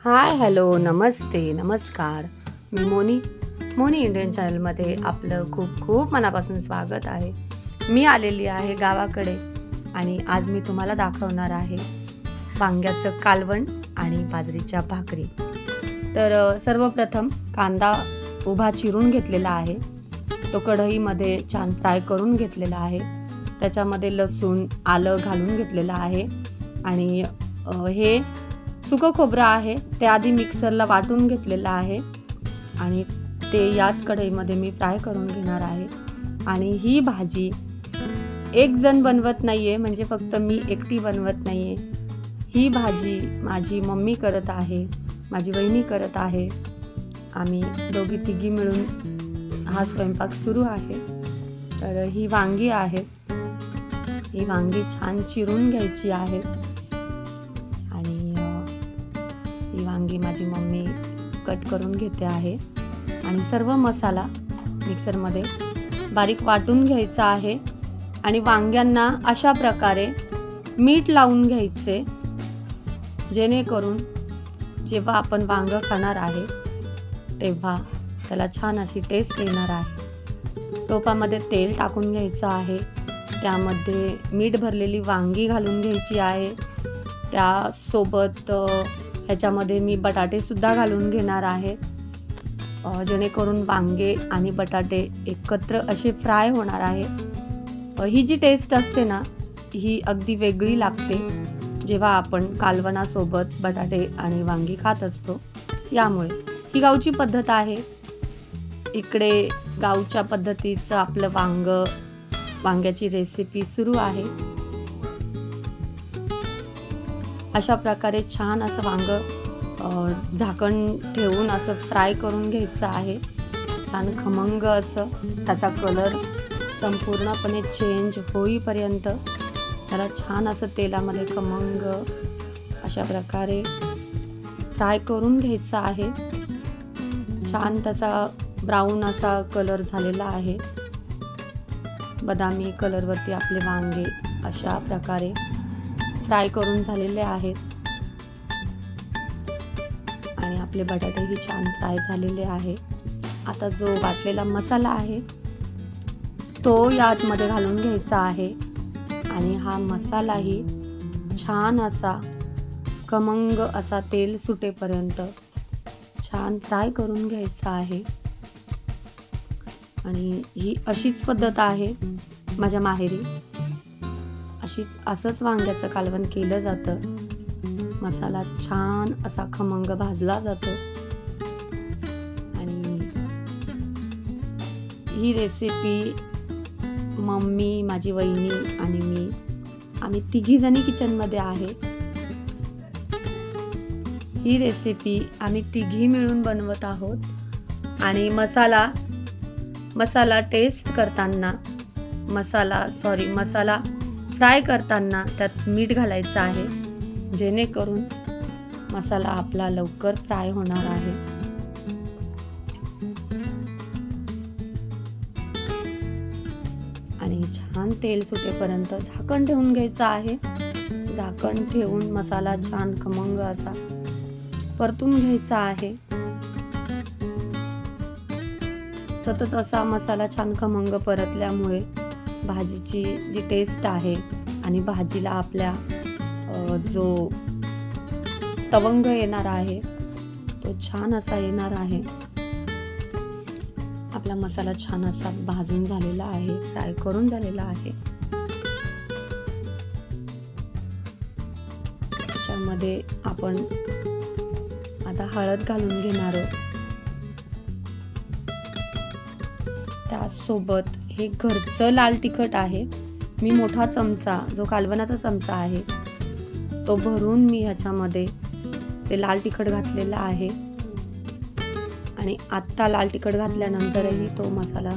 Hi hello नमस्ते नमस्कार. मी Moni Moni Indian चॅनलमध्ये आपलं खूप खूप मनापासून स्वागत आहे. मी आलेली आहे गावाकडे आणि आज मी तुम्हाला दाखवणार आहे वांग्याचं कालवण आणि बाजरीच्या भाकरी. तर सर्वप्रथम कांदा उभा चिरून घेतलेला आहे. तो कढईमध्ये छान फ्राय करून घेतलेला आहे. त्याच्यामध्ये लसूण आलं घालून घेतलेलं आहे. आणि हे सुकं खोबरं आहे ते आधी मिक्सरला वाटून घेतलेलं आहे. आणि ते याच कढईमध्ये मी फ्राय करून घेणार आहे. आणि ही भाजी एक जण बनवत नाही आहे म्हणजे फक्त मी एकटी बनवत नाही आहे ही भाजी माझी मम्मी करत आहे माझी वहिनी करत आहे. आम्ही दोघी तिघी मिळून हा स्वयंपाक सुरू आहे. तर ही वांगी आहे. ही वांगी छान चिरून घ्यायची आहेत ही माझी मम्मी कट करून घेते आहे. आणि सर्व मसाला मिक्सरमध्ये बारीक वाटून घ्यायचा आहे. आणि वांग्यांना अशा प्रकारे मीठ लावून घ्यायचे. जेणेकरून जेव्हा आपण वांगं खाणार आहे तेव्हा त्याला छान अशी टेस्ट येणार आहे. टोपामध्ये तेल टाकून घ्यायचं आहे. त्यामध्ये मीठ भरलेली वांगी घालून घ्यायची आहे. त्यासोबत ह्याच्यामध्ये मी बटाटेसुद्धा घालून घेणार आहे. जेणेकरून वांगे आणि बटाटे एकत्र असे फ्राय होणार आहे. ही जी टेस्ट असते ना ही अगदी वेगळी लागते. जेव्हा आपण कालवणासोबत बटाटे आणि वांगी खात असतो यामुळे. ही गावची पद्धत आहे. इकडे गावच्या पद्धतीचं आपलं वांग वांग्याची रेसिपी सुरू आहे. अशा प्रकारे छान असं वांग झाकण ठेवून असं फ्राय करून घ्यायचं आहे. छान खमंग असं त्याचा कलर संपूर्णपणे चेंज होईपर्यंत त्याला छान असं तेलामध्ये खमंग अशा प्रकारे फ्राय करून घ्यायचं आहे. छान त्याचा ब्राऊन असा कलर झालेला आहे. बदामी कलरवरती आपले वांगे अशा प्रकारे फ्राय करून झालेले आहेत. आणि आपले बटाटेही छान फ्राय झालेले आहे. आता जो वाटलेला मसाला आहे तो यातमध्ये घालून घ्यायचा आहे. आणि हा मसालाही छान असा कमंग असा तेल सुटेपर्यंत छान फ्राय करून घ्यायचा आहे. आणि ही अशीच पद्धत आहे माझ्या माहेरी. अशीच असंच वांग्याचं कालवण केलं जातं. मसाला छान असा खमंग भाजला जातो. आणि ही रेसिपी मम्मी माझी वहिनी आणि मी आम्ही तिघीजणी किचनमध्ये आहे. ही रेसिपी आम्ही तिघी मिळून बनवत आहोत. आणि मसाला मसाला टेस्ट करताना मसाला सॉरी मसाला फ्राय करताना त्यात मीठ घालायचं आहे. जेणेकरून मसाला आपला लवकर फ्राय होणार आहे. आणि छान तेल सुटेपर्यंत झाकण ठेवून घ्यायचं आहे. झाकण ठेवून मसाला छान खमंग असा परतून घ्यायचा आहे. सतत असा मसाला छान खमंग परतल्यामुळे भाजीची जी टेस्ट आहे आणि भाजीला आपल्या जो तवंग येणार आहे तो छान असा येणार आहे. आपला मसाला छान असा भाजून झालेला आहे फ्राय करून झालेला आहे. त्याच्यामध्ये आपण आता हळद घालून घेणार आहोत. त्यासोबत हे घरचं लाल तिखट आहे. मी मोठा चमचा जो कालवनाचा चमचा आहे तो भरून मी ह्याच्यामध्ये ते लाल तिखट घातलेलं आहे. आणि आत्ता लाल तिखट घातल्यानंतरही तो मसाला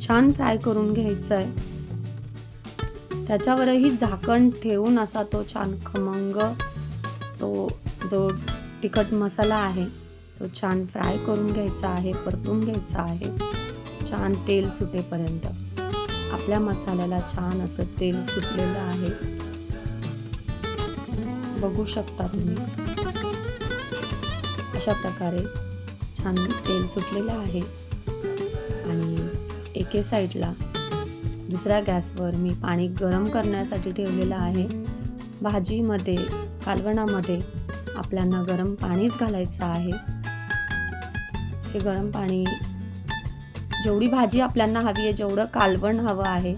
छान फ्राय करून घ्यायचा आहे त्याच्यावरही झाकण ठेवून असा तो छान खमंग तो जो तिखट मसाला आहे तो छान फ्राय करून घ्यायचा आहे परतून घ्यायचा आहे. छान तेल सुटेपर्यंत. आपल्या मसाल्याला छान असं तेल सुटलेलं आहे. बघू शकता तुम्ही. अशा प्रकारे छान तेल सुटलेलं आहे. आणि एके साईडला दुसऱ्या गॅसवर मी पाणी गरम करण्यासाठी ठेवलेलं आहे. भाजीमध्ये कालवणामध्ये आपल्याला गरम पाणीच घालायचं आहे. हे गरम पाणी जेवढी भाजी आपल्याला हवी आहे जेवढं कालवण हवं आहे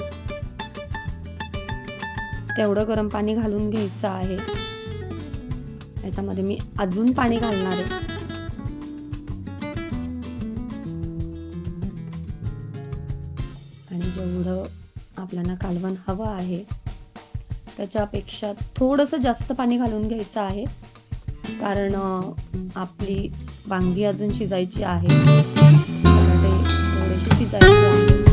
तेवढं गरम पाणी घालून घ्यायचं आहे. याच्यामध्ये मी अजून पाणी घालणार आहे. आणि जेवढं आपल्याला कालवण हवं आहे त्याच्यापेक्षा थोडंसं जास्त पाणी घालून घ्यायचं आहे. कारण आपली वांगी अजून शिजायची आहे. थोडेसे शिजायचे आहे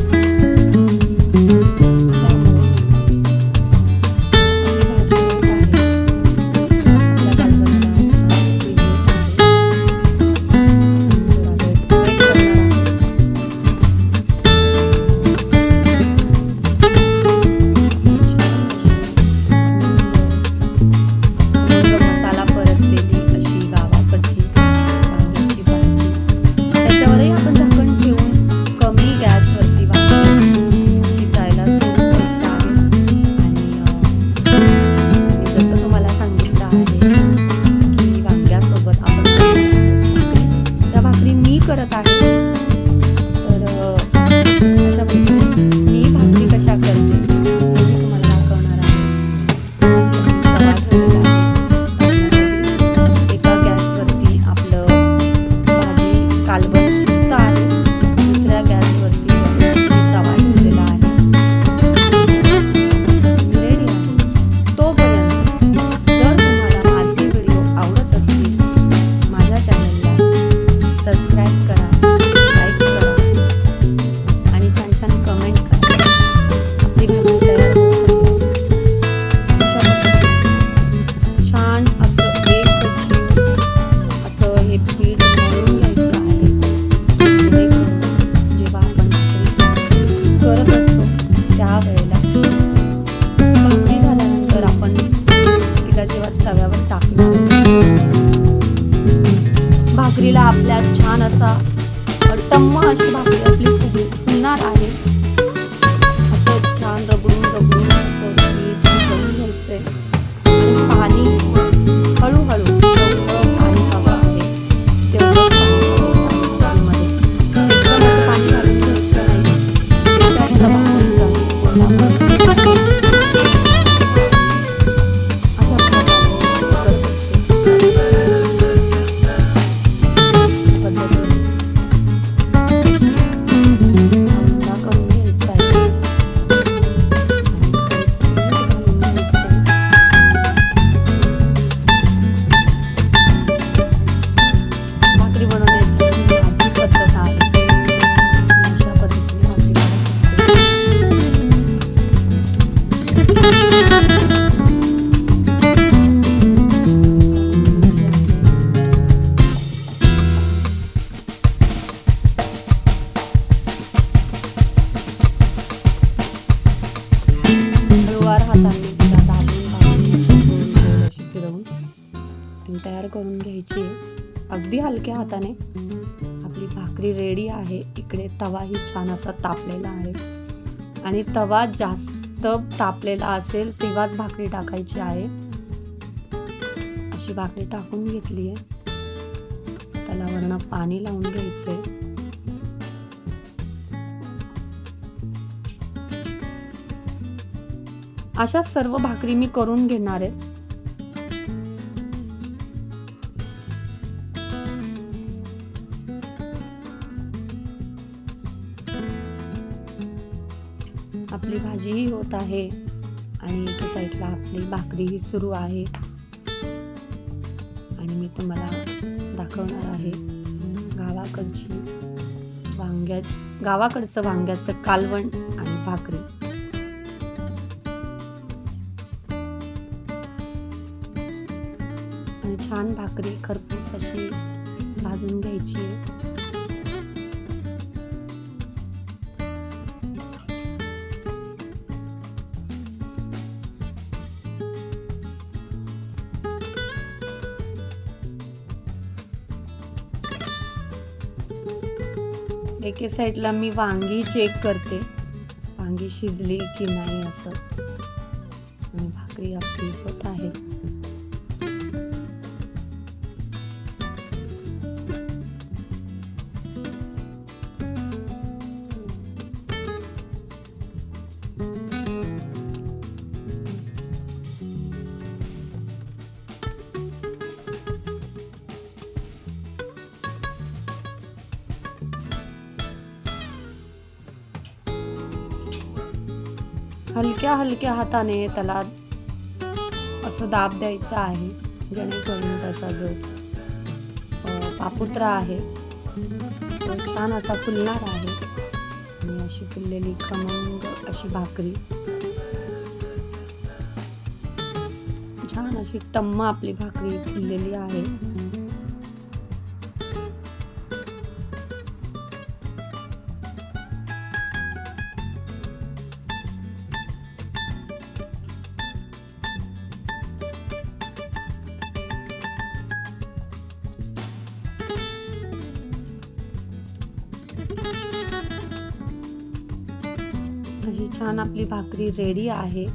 अशी तयार करून घ्यायची. आहे अगदी हलक्या हाताने. आपली भाकरी रेडी आहे. इकडे तवाही छान असा तापलेला आहे. आणि तवा जास्त तापलेला असेल तेव्हाच भाकरी टाकायची आहे. अशी भाकरी टाकून घेतली आहे. त्याला वरण पाणी लावून घ्यायचंय. अशा सर्व भाकरी मी करून घेणार आहे. आहे. आणि एका साईडला आपली भाकरीही सुरू आहे. आणि मी तुम्हाला दाखवणार आहे. गावाकडची वांग्या गावाकडचं वांग्याचं कालवण आणि भाकरी. आणि छान भाकरी खरपूस अशी एके साईडला मी वांगी चेक करते. वांगी शिजली की नाही असं. आणि भाकरी आपली होत आहे. हलक्या हलक्या हाताने त्याला असं दाब द्यायचा आहे जेणेकरून त्याचा जो पापुत्रा आहे तो छान असा फुलणार आहे. आणि अशी फुललेली खमंग अशी भाकरी. छान अशी टम्म आपली भाकरी फुललेली आहे. अशी छान आपली भाकरी रेडी आहे.